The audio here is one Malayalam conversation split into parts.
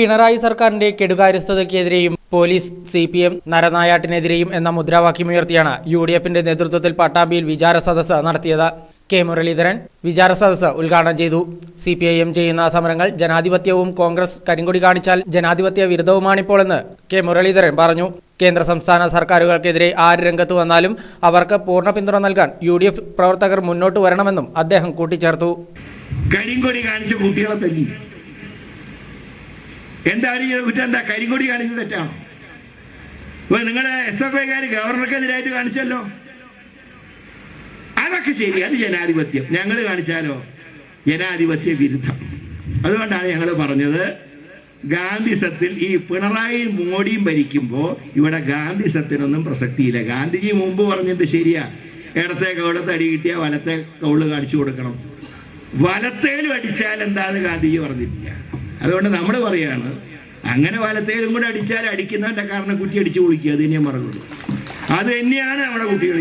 പിണറായി സർക്കാരിന്റെ കെടുകാര്യസ്ഥതയ്ക്കെതിരെയും പോലീസ് സി പി എം നരനായാട്ടിനെതിരെയും എന്ന മുദ്രാവാക്യമുയർത്തിയാണ് യു ഡി എഫിന്റെ നേതൃത്വത്തിൽ പട്ടാമ്പിയിൽ വിചാര സദസ്സ് നടത്തിയത്. കെ. മുരളീധരൻ വിചാര സദസ്സ് ഉദ്ഘാടനം ചെയ്തു. സി പി ഐ എം ചെയ്യുന്ന സമരങ്ങൾ ജനാധിപത്യവും കോൺഗ്രസ് കരിങ്കൊടി കാണിച്ചാൽ ജനാധിപത്യ വിരുദ്ധവുമാണിപ്പോളെന്ന് കെ. മുരളീധരൻ പറഞ്ഞു. കേന്ദ്ര സംസ്ഥാന സർക്കാരുകൾക്കെതിരെ ആര് രംഗത്ത് വന്നാലും അവർക്ക് പൂർണ പിന്തുണ നൽകാൻ യു ഡി എഫ് പ്രവർത്തകർ മുന്നോട്ട് വരണമെന്നും അദ്ദേഹം കൂട്ടിച്ചേർത്തു. കരിങ്കൊടി കാണിച്ച കുട്ടികളെ തല്ലി. എന്താണ് ഈ കുറ്റം? എന്താ കരിങ്കൊടി കാണിച്ചത് തെറ്റാണോ? ഇപ്പൊ നിങ്ങളെ എസ് എഫ് ഐക്കാർ ഗവർണർക്കെതിരായിട്ട് കാണിച്ചല്ലോ. അതൊക്കെ ശരി അത് ജനാധിപത്യം. ഞങ്ങൾ കാണിച്ചാലോ? ജനാധിപത്യ വിരുദ്ധം. അതുകൊണ്ടാണ് ഞങ്ങൾ പറഞ്ഞത് ഗാന്ധിസത്തിൽ ഈ പിണറായി മോഡിയും ഭരിക്കുമ്പോൾ ഇവിടെ ഗാന്ധിസത്തിനൊന്നും പ്രസക്തിയില്ല. ഗാന്ധിജി മുമ്പ് പറഞ്ഞിട്ട് ശരിയാ ഇടത്തെ കൗളത്ത് അടി കിട്ടിയാൽ വലത്തെ കൗൾ കാണിച്ചു കൊടുക്കണം. വലത്തേലും അടിച്ചാൽ എന്താന്ന് ഗാന്ധിജി പറഞ്ഞിട്ടില്ല. അതുകൊണ്ട് നമ്മൾ പറയാണ് അങ്ങനെ വലത്തേലും കൂടെ അടിച്ചാൽ അടിക്കുന്നവന്റെ കാരണം കുട്ടി അടിച്ച് കുളിക്കുക അത് തന്നെയാണ് മറക്കുള്ളൂ അത് തന്നെയാണ് നമ്മുടെ കുട്ടികൾ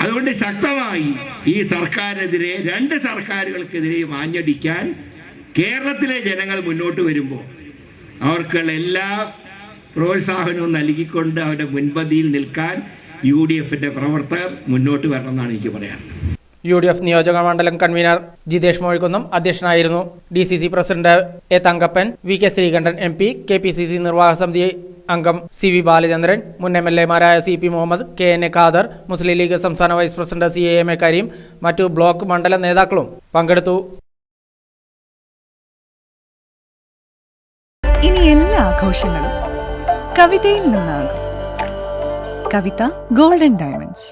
അതുകൊണ്ട് ശക്തമായി ഈ സർക്കാരിനെതിരെ രണ്ട് സർക്കാരുകൾക്കെതിരെയും ആഞ്ഞടിക്കാൻ കേരളത്തിലെ ജനങ്ങൾ മുന്നോട്ട് വരുമ്പോൾ അവർക്കുള്ള എല്ലാ പ്രോത്സാഹനവും നൽകിക്കൊണ്ട് അവരുടെ മുൻപന്തിയിൽ നിൽക്കാൻ യു ഡി എഫിന്റെ പ്രവർത്തകർ മുന്നോട്ട് വരണമെന്നാണ് എനിക്ക് പറയാനുള്ളത്. യു ഡി എഫ് നിയോജക മണ്ഡലം കൺവീനർ ജിതേഷ് മോഴിക്കുന്നം അധ്യക്ഷനായിരുന്നു D C C president A Thankappan V K Sreekandan M P K P C C നിർവാഹക സമിതി അംഗം സി വി ബാലചന്ദ്രൻ മുൻ M L എമാരായ C P Muhammad K N A Khader Muslim League സംസ്ഥാന vice president C A M A Kareem മറ്റു ബ്ലോക്ക് മണ്ഡല നേതാക്കളും പങ്കെടുത്തു. ഇനി എല്ലാ ആഘോഷങ്ങളും കവിതയിൽ നിന്നാകും. Kavitha golden diamonds.